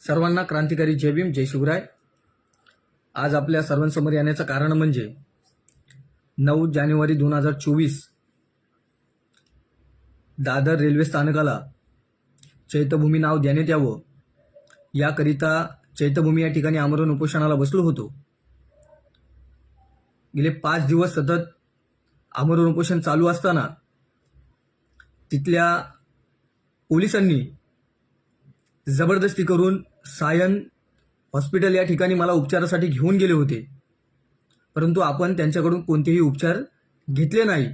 सर्वांना क्रांतिकारी जय भीम जय शिवराय. आज आपल्या सर्वांसमोर येण्याचं कारण म्हणजे नऊ जानेवारी दोन हजार चोवीस दादर रेल्वे स्थानकाला चैत्यभूमी नाव देण्यात यावं. याकरिता चैत्यभूमी या ठिकाणी आमरण उपोषणाला बसलो होतो. गेले पाच दिवस सतत आमरण उपोषण चालू असताना तिथल्या पोलिसांनी जबरदस्ती करून सायन हॉस्पिटल या ठिकाणी मला उपचारासाठी घेऊन गेले होते. परंतु आपण त्यांच्याकडून कोणतेही उपचार घेतले नाही.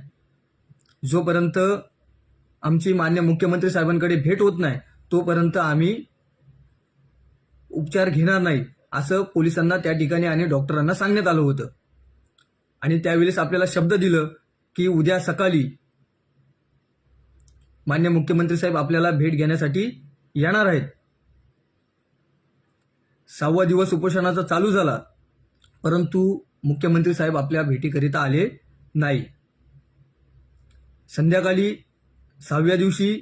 जोपर्यंत आमची मान्य मुख्यमंत्री साहेबांकडे भेट होत नाही तोपर्यंत आम्ही उपचार घेणार नाही असं पोलिसांना त्या ठिकाणी आणि डॉक्टरांना सांगण्यात आलं होतं. आणि त्यावेळेस आपल्याला शब्द दिलं की उद्या सकाळी मान्य मुख्यमंत्री साहेब आपल्याला भेट घेण्यासाठी येणार आहेत. सहावा दिवस उपोषणाचा चालू झाला परंतु मुख्यमंत्री साहेब आपल्या भेटीकरिता आले नाही. संध्याकाळी सहाव्या दिवशी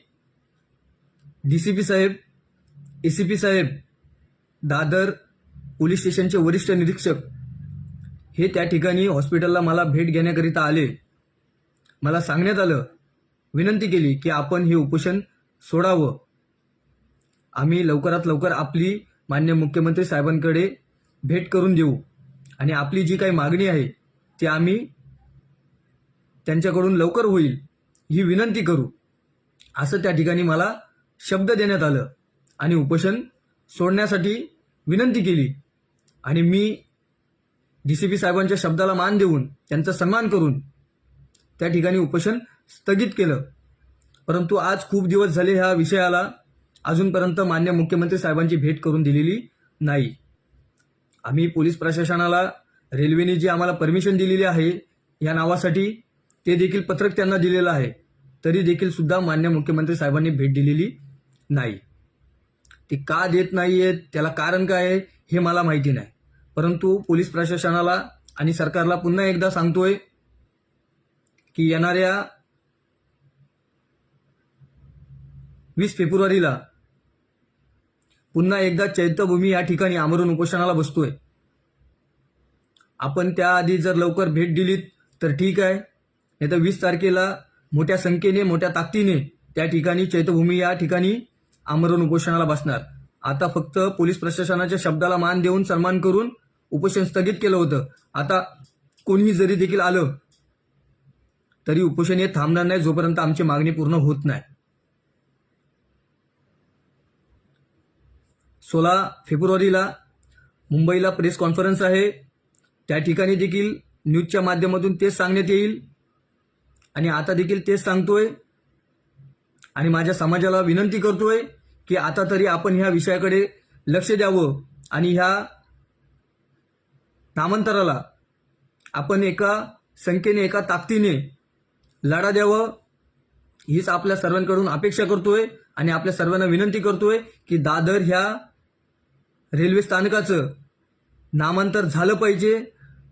डी सी पी साहेब ए सी पी साहेब दादर पोलीस स्टेशनचे वरिष्ठ निरीक्षक हे त्या ठिकाणी हॉस्पिटलला मला भेट घेण्याकरिता आले. मला सांगण्यात आलं विनंती केली की आपण हे उपोषण सोडावं. आम्ही लवकरात लवकर आपली मान्य मुख्यमंत्री साहेबांकडे भेट करून देऊ. आणि आपली जी काही मागणी आहे ती आम्ही त्यांच्याकडून लवकर होईल ही विनंती करू. असं त्या ठिकाणी मला शब्द देण्यात आलं आणि उपोषण सोडण्यासाठी विनंती केली. आणि मी डी सी पी साहेबांच्या शब्दाला मान देऊन त्यांचा सन्मान करून त्या ठिकाणी उपोषण स्थगित केलं. परंतु आज खूप दिवस झाले ह्या विषयाला अजूनपर्यंत मान्य मुख्यमंत्री साहेबांची भेट करून दिलेली नाही. आम्ही पोलीस प्रशासनाला रेल्वेने जी आम्हाला परमिशन दिलेली आहे या नावासाठी ते देखील पत्रक त्यांना दिलेलं आहे. तरी देखील सुद्धा मान्य मुख्यमंत्री साहेबांनी भेट दिलेली नाही. ती का देत नाही आहेत त्याला कारण काय आहे हे मला माहिती नाही. परंतु पोलीस प्रशासनाला आणि सरकारला पुन्हा एकदा सांगतोय की येणाऱ्या वीस फेब्रुवारीला पुन्हा एकदा चैत्यभूमी या ठिकाणी आमरण उपोषणाला बसतोय. आपण त्याआधी जर लवकर भेट दिलीत तर ठीक आहे. नाही तर वीस तारखेला मोठ्या संख्येने मोठ्या ताकदीने त्या ठिकाणी चैत्यभूमी या ठिकाणी आमरण उपोषणाला बसणार. आता फक्त पोलीस प्रशासनाच्या शब्दाला मान देऊन सन्मान करून उपोषण स्थगित केलं होतं. आता कोणीही जरी देखील आलं तरी उपोषण हे थांबणार नाही जोपर्यंत आमची मागणी पूर्ण होत नाही. सोळा फेब्रुवारीला मुंबईला प्रेस कॉन्फरन्स आहे. त्या ठिकाणी देखील न्यूजच्या माध्यमातून तेच सांगण्यात येईल. आणि आता देखील तेच सांगतोय. आणि माझ्या समाजाला विनंती करतोय की आता तरी आपण ह्या विषयाकडे लक्ष द्यावं. आणि ह्या नामांतराला आपण एका संख्येने एका ताकदीने लढा द्यावं. हीच आपल्या सर्वांकडून अपेक्षा करतोय. आणि आपल्या सर्वांना विनंती करतोय की दादर ह्या रेल्वे स्थानकाचं नामांतर झालं पाहिजे.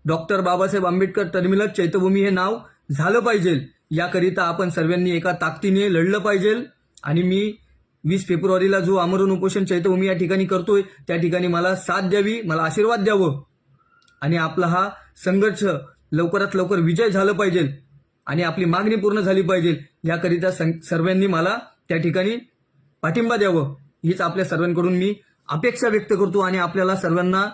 डॉक्टर बाबासाहेब आंबेडकर टर्मिनल चैत्यभूमी हे नाव झालं पाहिजे. याकरिता आपण सर्वांनी एका ताकदीने लढलं पाहिजे. आणि मी वीस फेब्रुवारीला जो आमरण उपोषण चैत्यभूमी या ठिकाणी करतोय त्या ठिकाणी मला साथ द्यावी मला आशीर्वाद द्यावं. आणि आपला हा संघर्ष लवकरात लवकर विजय झालं पाहिजे. आणि आपली मागणी पूर्ण झाली पाहिजे. याकरिता सं- सर्वांनी मला त्या ठिकाणी पाठिंबा द्यावं. हीच आपल्या सर्वांकडून मी अपेक्षा व्यक्त करतो आणि आपल्याला सर्वांना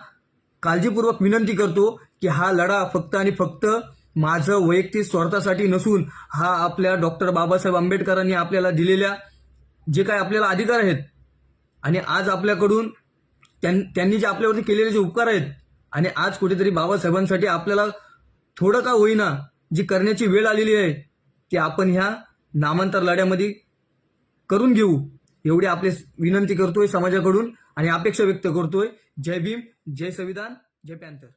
काळजीपूर्वक विनंती करतो की हा लढा फक्त आणि फक्त माझं वैयक्तिक स्वार्थासाठी नसून हा आपल्या डॉक्टर बाबासाहेब आंबेडकरांनी आपल्याला दिलेल्या जे काय आपल्याला अधिकार आहेत आणि आज आपल्याकडून त्यां- त्यांनी जे आपल्यावरती केलेले जे उपकार आहेत आणि आज कुठेतरी बाबासाहेबांसाठी आपल्याला थोडं का होईना जी करण्याची वेळ आलेली आहे ती आपण ह्या नामांतर लढ्यामध्ये करून घेऊ एवढी आपले विनंती करतोय समाजाकडून. आणि अपेक्षा व्यक्त करतोय. जय भीम जय संविधान जय पॅन्थर.